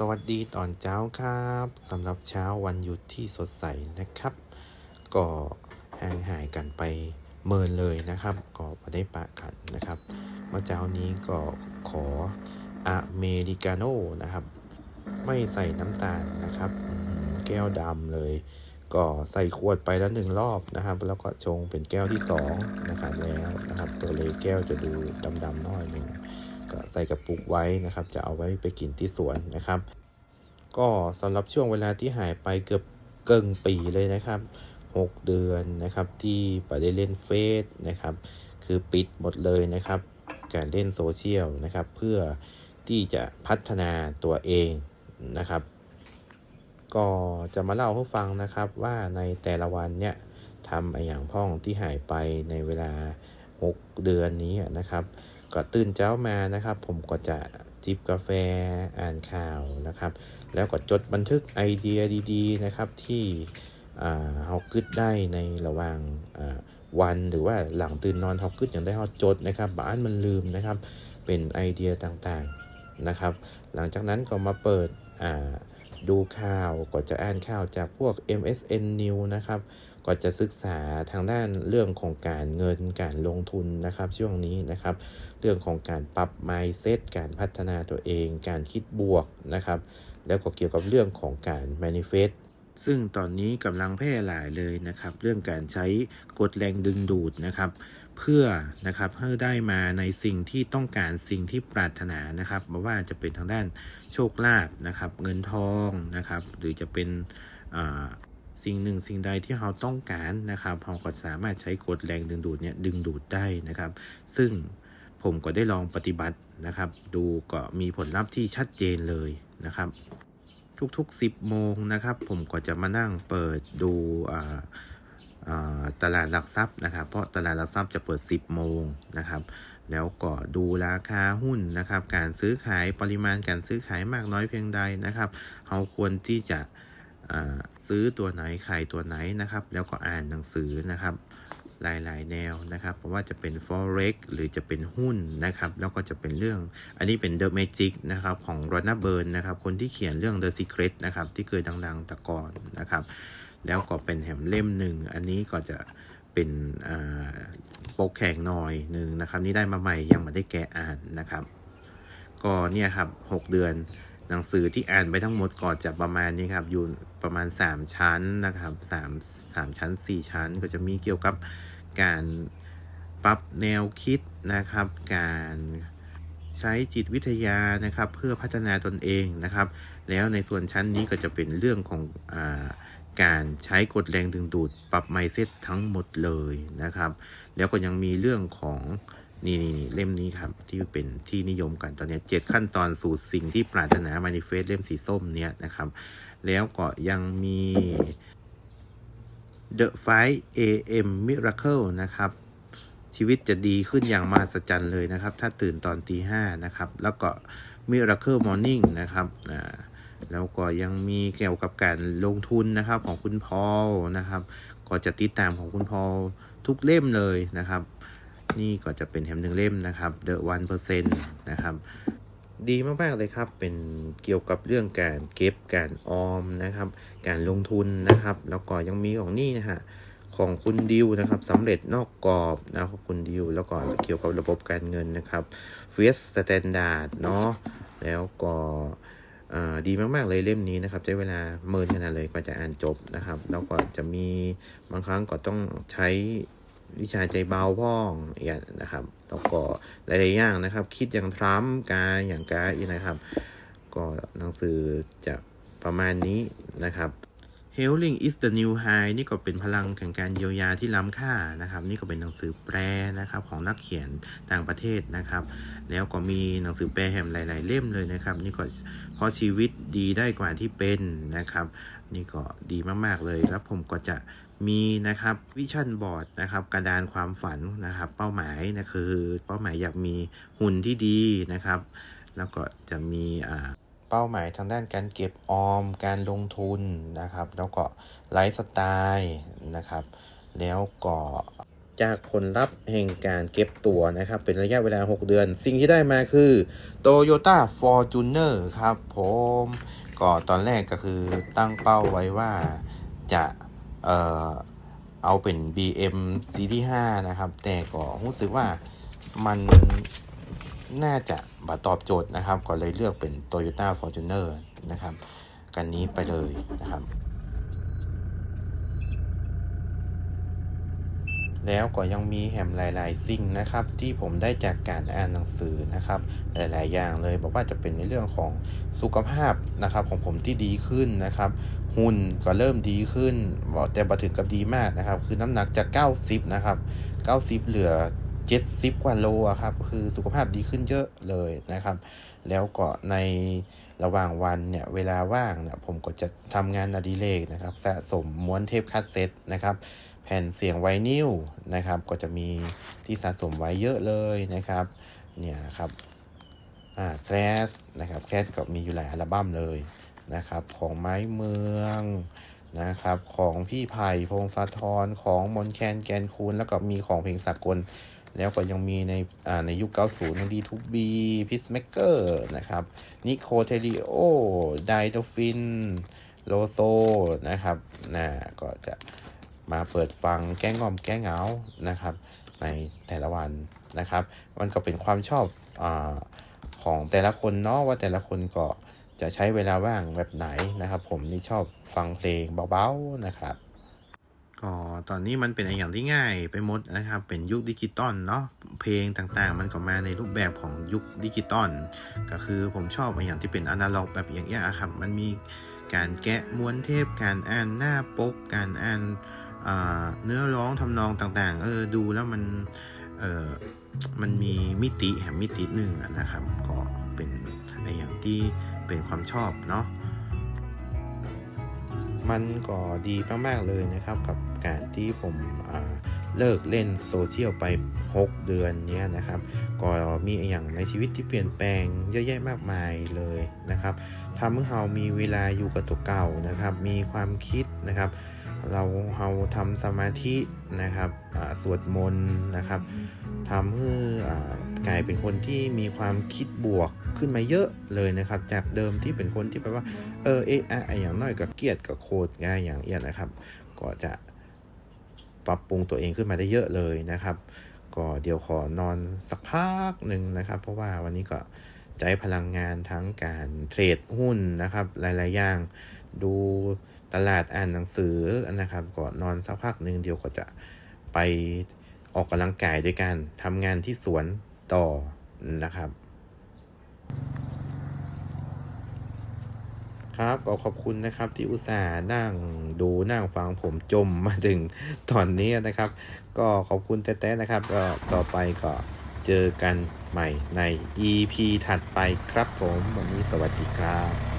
สวัสดีตอนเช้าครับสำหรับเช้าวันหยุดที่สดใสนะครับ ก็ห่างหายกันไปเมินเลยนะครับ ก็ไม่ได้ปะกันนะครับเมื่อเช้านี้ก็ขออเมริกาโน่นะครับ ไม่ใส่น้ำตาลนะครับ แก้วดำเลย ก็ใส่ขวดไปแล้วหนึ่งรอบนะครับ แล้วก็ชงเป็นแก้วที่สองนะครับแล้วนะครับ ตัวเลยแก้วจะดูดำๆน้อยหนึ่ง ก็ใส่กระปุกไว้นะครับ จะเอาไว้ไปกินที่สวนนะครับ ก็สำหรับช่วงเวลาที่หายไปเกือบเกิงปีเลยนะครับ 6 เดือนนะครับที่ไปได้เล่นเฟซนะครับ คือปิดหมดเลยนะครับ การเล่นโซเชียลนะครับ เพื่อที่จะพัฒนาตัวเองนะครับ ก็จะมาเล่าให้ฟังนะครับว่าในแต่ละวันเนี่ยทำอะไรอย่างพ่องที่หายไปในเวลา 6 เดือนนี้นะครับ ก็ตื่นเช้ามานะครับ ผมก็จะจิบกาแฟอ่านข่าวนะครับ แล้วก็จดบันทึกไอเดียดีๆนะครับที่เรากึดได้ในระหว่างวันหรือว่าหลังตื่นนอนเรากึดอย่างได้เราจดนะครับบ้านมันลืมนะครับ เป็นไอเดียต่างๆนะครับ หลังจากนั้นก็มาเปิดอ่า ดูข่าวก็จะอ่านข่าวจากพวก MSN News นะครับ ก็จะศึกษาทางด้านเรื่องของการเงินการลงทุนนะครับช่วงนี้นะครับ เรื่องของการปรับ mindset การพัฒนาตัวเอง การคิดบวกนะครับ แล้วก็เกี่ยวกับเรื่องของการ manifest ซึ่งตอนนี้กำลังแพร่หลายเลยนะครับ เรื่องการใช้กฎแรงดึงดูดนะครับ เพื่อนะครับให้ได้มาในสิ่งที่ต้องการสิ่งที่ปรารถนานะครับไม่ว่าจะเป็นทางด้านโชคลาภนะครับ เงินทองนะครับ หรือจะเป็นสิ่งหนึ่งสิ่งใดที่เราต้องการนะครับเราก็สามารถใช้กฎแรงดึงดูดเนี่ยดึงดูดได้นะครับ ซึ่งผมก็ได้ลองปฏิบัตินะครับ ดูก็มีผลลัพธ์ที่ชัดเจนเลยนะครับ ทุกๆ 10โมงนะครับ ผมก็จะมานั่งเปิดดูอ่า ตลาดหลักทรัพย์นะครับ เพราะตลาดหลักทรัพย์จะเปิด 10 โมงนะครับ แล้วก็ดูราคาหุ้นนะครับ การซื้อขายปริมาณการซื้อขายมากน้อยเพียงใดนะครับเราควรที่จะซื้อตัวไหนขายตัวไหนนะครับ แล้วก็อ่านหนังสือนะครับหลาย ๆ แนวนะครับ เพราะว่าจะเป็น forex หรือจะเป็นหุ้นนะครับ แล้วก็จะเป็นเรื่อง อันนี้เป็น The Magic นะครับของ r o n a b u r n นะครับ คนที่เขียนเรื่อง The Secret นะครับ ที่เคยดัง ๆ แต่ก่อนนะครับ แล้วก็เป็นแถมเล่มหนึ่ง อันนี้ก็จะเป็นปกแข็งหน่อยหนึ่งนะครับ นี่ได้มาใหม่ยังไม่ได้แกะอ่านนะครับ ก็เนี่ยครับ 6 เดือนหนังสือที่อ่านไปทั้งหมดก็จะประมาณนี้ครับ อยู่ประมาณ 3 ชั้นนะครับ3 3ชั้น 4 ชั้น ก็จะมีเกี่ยวกับการปรับแนวคิดนะครับ การใช้จิตวิทยานะครับ เพื่อพัฒนาตนเองนะครับ แล้วในส่วนชั้นนี้ก็จะเป็นเรื่องของอา การใช้กฎแรงดึงดูดปรับไมเซ็ตทั้งหมดเลยนะครับ แล้วก็ยังมีเรื่องของนี่นี่นเล่มนี้ครับ ที่เป็นที่นิยมกันตอนนี้เจ็ดขั้นตอนสู่สิ่งที่ปรารถนา manifest เล่มสีส้มเนี่ยนะครับ แล้วก็ยังมี The 5 AM Miracle นะครับ ชีวิตจะดีขึ้นอย่างมหัศจรรย์เลยนะครับ ถ้าตื่นตอนตีห้านะครับ แล้วก็ Miracle Morning นะครับอ่า แล้วก็ยังมีเกี่ยวกับการลงทุนนะครับของคุณพอลนะครับ ก็จะติดตามของคุณพอลทุกเล่มเลยนะครับ นี่ก็จะเป็นแถมหนึ่งเล่มนะครับ The One Percent นะครับ ดีมากๆเลยครับเป็นเกี่ยวกับเรื่องการเก็บการออมนะครับ การลงทุนนะครับ แล้วก็ยังมีของนี่นะฮะของคุณดิวนะครับสำเร็จนอกกรอบนะครับคุณดิวแล้วก็เกี่ยวกับระบบการเงินนะครับ f i e s Standard เนาะแล้วก็ ดีมาก ๆ เลยเล่มนี้นะครับ ใช้เวลาเมินขนาดเลยกว่าจะอ่านจบนะครับ แล้วก็จะมีบางครั้งก็ต้องใช้วิชาใจเบาพ่องอย่างนะครับแล้วก็หลายๆอย่างนะครับ คิดอย่างทรัมป์การอย่างกายนะครับ ก็หนังสือจะประมาณนี้นะครับ Healing is the new high นี่ก็เป็นพลังแห่งการเยียวยาที่ล้ำค่านะครับ นี่ก็เป็นหนังสือแปลนะครับของนักเขียนต่างประเทศนะครับ แล้วก็มีหนังสือแปลแหมหลาย ๆ เล่มเลยนะครับ นี่ก็เพราะชีวิตดีได้กว่าที่เป็นนะครับ นี่ก็ดีมาก ๆ เลยแล้วผมก็จะมีนะครับวิชั่นบอร์ดนะครับกระดานความฝันนะครับ เป้าหมายนะคือเป้าหมายอยากมีหุ่นที่ดีนะครับ แล้วก็จะมีอ่า เป้าหมายทางด้านการเก็บออม การลงทุนนะครับ แล้วก็ไลฟ์สไตล์นะครับ แล้วก็จากผลลัพธ์แห่งการเก็บตัวนะครับ เป็นระยะเวลา 6 เดือน สิ่งที่ได้มาคือ Toyota Fortuner ครับผมก็ตอนแรกก็คือตั้งเป้าไว้ว่าจะเอ่อเอาเป็น BM Series 5นะครับ แต่ก็รู้สึกว่ามัน น่าจะบาตอบโจทย์นะครับ ก็เลยเลือกเป็น Toyota Fortuner นะครับกันนี้ไปเลยนะครับ แล้วก็ยังมีแหมหลาย ๆ สิ่งนะครับ ที่ผมได้จากการอ่านหนังสือนะครับ หลาย ๆ อย่างเลยบอกว่าจะเป็นในเรื่องของสุขภาพนะครับ ของผมที่ดีขึ้นนะครับ หุ่นก็เริ่มดีขึ้นบอกแต่มาถึงกับดีมากนะครับ คือน้ำหนักจาก 90 นะครับ 90 เหลือ 70กว่าโลอะครับ คือสุขภาพดีขึ้นเยอะเลยนะครับ แล้วก็ในระหว่างวันเนี่ยเวลาว่างเนี่ยผมก็จะทำงานอดิเรกนะครับ สะสมม้วนเทปคาสเซ็ตนะครับ แผ่นเสียงไวนิลนะครับ ก็จะมีที่สะสมไว้เยอะเลยนะครับ เนี่ยครับอ่าแคลสนะครับแคลสก็มีอยู่หลายอัลบั้มเลยนะครับ ของไม้เมืองนะครับของพี่ไผ่พงศธรของมนแคนแกนคูนแล้วก็มีของเพลงสากล แล้วก็ยังมีในในยุค 90ยังดีทูบีพิสเมเกอร์นะครับนิโคเทริโอไดโดฟินโลโซนะครับนะก็จะมาเปิดฟังแก้งอมแก้เหงานะครับ ในแต่ละวันนะครับ มันก็เป็นความชอบอของแต่ละคนเนาะว่าแต่ละคนก็จะใช้เวลาว่างแบบไหนนะครับ ผมนี่ชอบฟังเพลงเบาๆนะครับ ก็ตอนนี้มันเป็นอย่างที่ง่ายไปหมดนะครับ เป็นยุคดิจิตอลเนาะเพลงต่างๆ มันก็มาในรูปแบบของยุคดิจิตอลก็คือผมชอบอย่างที่เป็นอนาล็อกแบบอย่างเงี้ยครับมันมีการแกะม้วนเทปการอ่านหน้าปก การอ่านเนื้อร้องทำนองต่างๆเออดูแล้วมันเออมันมีมิติแห่งมิติหนึ่งนะครับ ก็เป็นอะไรอย่างที่เป็นความชอบเนาะ มันก็ดีมากๆเลยนะครับกับการที่ผมเลิกเล่นโซเชียลไป 6 เดือนนี้นะครับ ก็มีอย่างในชีวิตที่เปลี่ยนแปลงเยอะแยะมากมายเลยนะครับทำให้เรามีเวลาอยู่กับตัวเก่านะครับ มีความคิดนะครับ เราเราทำสมาธินะครับสวดมนต์นะครับทำให้ กลายเป็นคนที่มีความคิดบวกขึ้นมาเยอะเลยนะครับ จากเดิมที่เป็นคนที่แบบว่า เออเอะอะออย่างน้อยก็เกลียดกับโคตรง่ายอย่างเอียนะครับ ก็จะปรับปรุงตัวเองขึ้นมาได้เยอะเลยนะครับ ก็เดี๋ยวขอนอนสักพักหนึ่งนะครับ เพราะว่าวันนี้ก็ใช้พลังงานทั้งการเทรดหุ้นนะครับ หลาย ๆ อย่างดูตลาดอ่านหนังสือนะครับก็นอนสักพักหนึ่งเดี๋ยวก็จะไปออกกำลังกายด้วยกันทำงานที่สวน ต่อนะครับ ครับก็ขอบคุณนะครับที่อุตส่าห์นั่งดูนั่งฟังผมจมมาถึงตอนนี้นะครับ ก็ขอบคุณแต้ๆนะครับก็ต่อไปก็เจอกันใหม่ใน EP ถัดไปครับผม วันนี้สวัสดีครับ